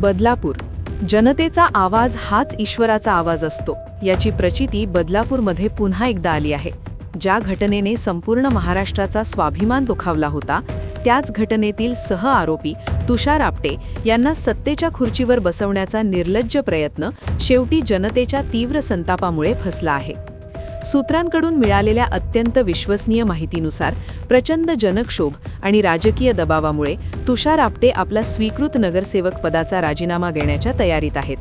बदलापूर. जनतेचा आवाज हाच ईश्वराचा आवाज असतो. याची प्रचिती बदलापूरमध्ये पुन्हा एकदा आली आहे. ज्या घटनेने संपूर्ण महाराष्ट्राचा स्वाभिमान दुखावला होता त्याच घटनेतील सह आरोपी तुषार आपटे यांना सत्तेच्या खुर्चीवर बसवण्याचा निर्लज्ज प्रयत्न शेवटी जनतेच्या तीव्र संतापामुळे फसला आहे. सूत्रांकडून मिळालेल्या अत्यंत विश्वसनीय माहितीनुसार प्रचंड जनक्षोभ आणि राजकीय दबावामुळे तुषार आपटे आपला स्वीकृत नगरसेवक पदाचा राजीनामा घेण्याच्या तयारीत आहेत.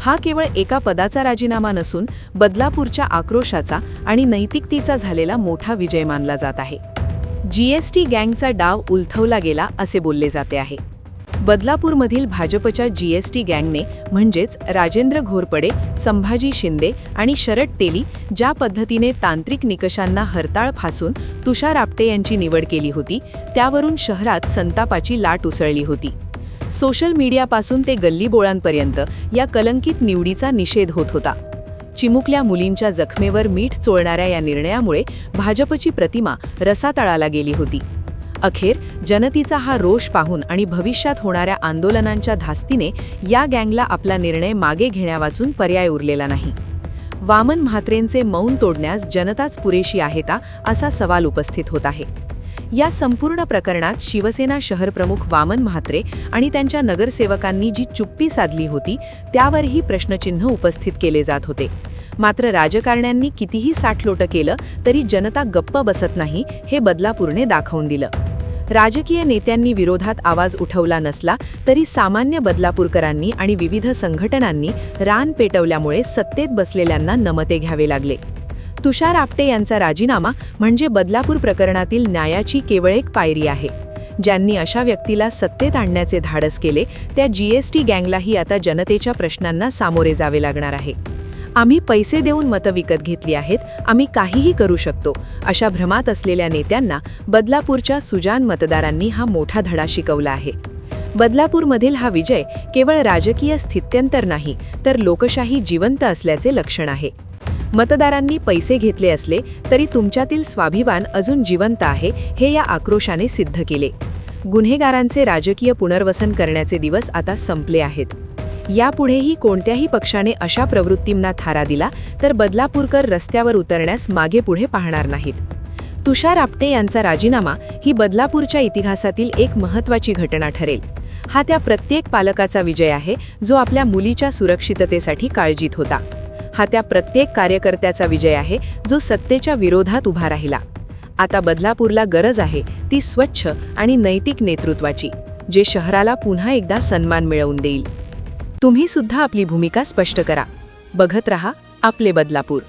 हा केवळ एका पदाचा राजीनामा नसून बदलापूरच्या आक्रोशाचा आणि नैतिकतेचा झालेला मोठा विजय मानला जात आहे. जीएसटी गँगचा डाव उलथवला गेला असे बोलले जाते आहे. बदलापूरमधील भाजपच्या जीएसटी गँगने म्हणजेच राजेंद्र घोरपडे संभाजी शिंदे आणि शरद टेली ज्या पद्धतीने तांत्रिक निकषांना हरताळ फासून तुषार आपटे यांची निवड केली होती त्यावरून शहरात संतापाची लाट उसळली होती. सोशल मीडियापासून ते गल्लीबोळांपर्यंत या कलंकित निवडीचा निषेध होत होता. चिमुकल्या मुलींच्या जखमेवर मीठ चोळणाऱ्या या निर्णयामुळे भाजपची प्रतिमा रसातळाला गेली होती. अखेर जनतेचा हा रोष पाहून आणि भविष्यात होणाऱ्या आंदोलनांच्या धास्तीने या गँगला आपला निर्णय मागे घेण्यावाचून पर्याय उरलेला नाही. वामन म्हात्रेंचे मौन तोडण्यास जनताच पुरेशी आहे का असा सवाल उपस्थित होत आहे. या संपूर्ण प्रकरणात शिवसेना शहरप्रमुख वामन म्हात्रे आणि त्यांच्या नगरसेवकांनी जी चुप्पी साधली होती त्यावरही प्रश्नचिन्ह उपस्थित केले जात होते. मात्र राजकारण्यांनी कितीही साठलोट केलं तरी जनता गप्प बसत नाही हे बदलापूरने दाखवून दिलं. राजकीय नेत्यांनी विरोधात आवाज उठवला नसला तरी सामान्य बदलापूरकरांनी आणि विविध संघटनांनी रान पेटवल्यामुळे सत्तेत बसलेल्यांना नमते घ्यावे लागले. तुषार आपटे यांचा राजीनामा म्हणजे बदलापूर प्रकरणातील न्यायाची केवळ एक पायरी आहे. ज्यांनी अशा व्यक्तीला सत्तेत आणण्याचे धाडस केले त्या जीएसटी गँगलाही आता जनतेच्या प्रश्नांना सामोरे जावे लागणार आहे. आम्ही पैसे देऊन मतं विकत घेतली आहेत आम्ही काहीही करू शकतो अशा भ्रमात असलेल्या नेत्यांना बदलापूरच्या सुजान मतदारांनी हा मोठा धडा शिकवला आहे. बदलापूरमधील हा विजय केवळ राजकीय स्थित्यंतर नाही तर लोकशाही जिवंत असल्याचे लक्षण आहे. मतदारांनी पैसे घेतले असले तरी तुमच्यातील स्वाभिमान अजून जिवंत आहे हे या आक्रोशाने सिद्ध केले. गुन्हेगारांचे राजकीय पुनर्वसन करण्याचे दिवस आता संपले आहेत. यापुढेही कोणत्याही पक्षाने अशा प्रवृत्तींना थारा दिला तर बदलापूरकर रस्त्यावर उतरण्यास मागे पुढे पाहणार नाहीत. तुषार आपटे यांचा राजीनामा ही बदलापूरच्या इतिहासातील एक महत्त्वाची घटना ठरेल. हा त्या प्रत्येक पालकाचा विजय आहे जो आपल्या मुलीच्या सुरक्षिततेसाठी काळजीत होता. हा त्या प्रत्येक कार्यकर्त्याचा विजय आहे जो सत्तेच्या विरोधात उभा राहिला. आता बदलापूरला गरज आहे ती स्वच्छ आणि नैतिक नेतृत्वाची जे शहराला पुन्हा एकदा सन्मान मिळवून देईल. तुम्ही सुद्धा आपली भूमिका स्पष्ट करा. बघत रहा आपले बदलापूर.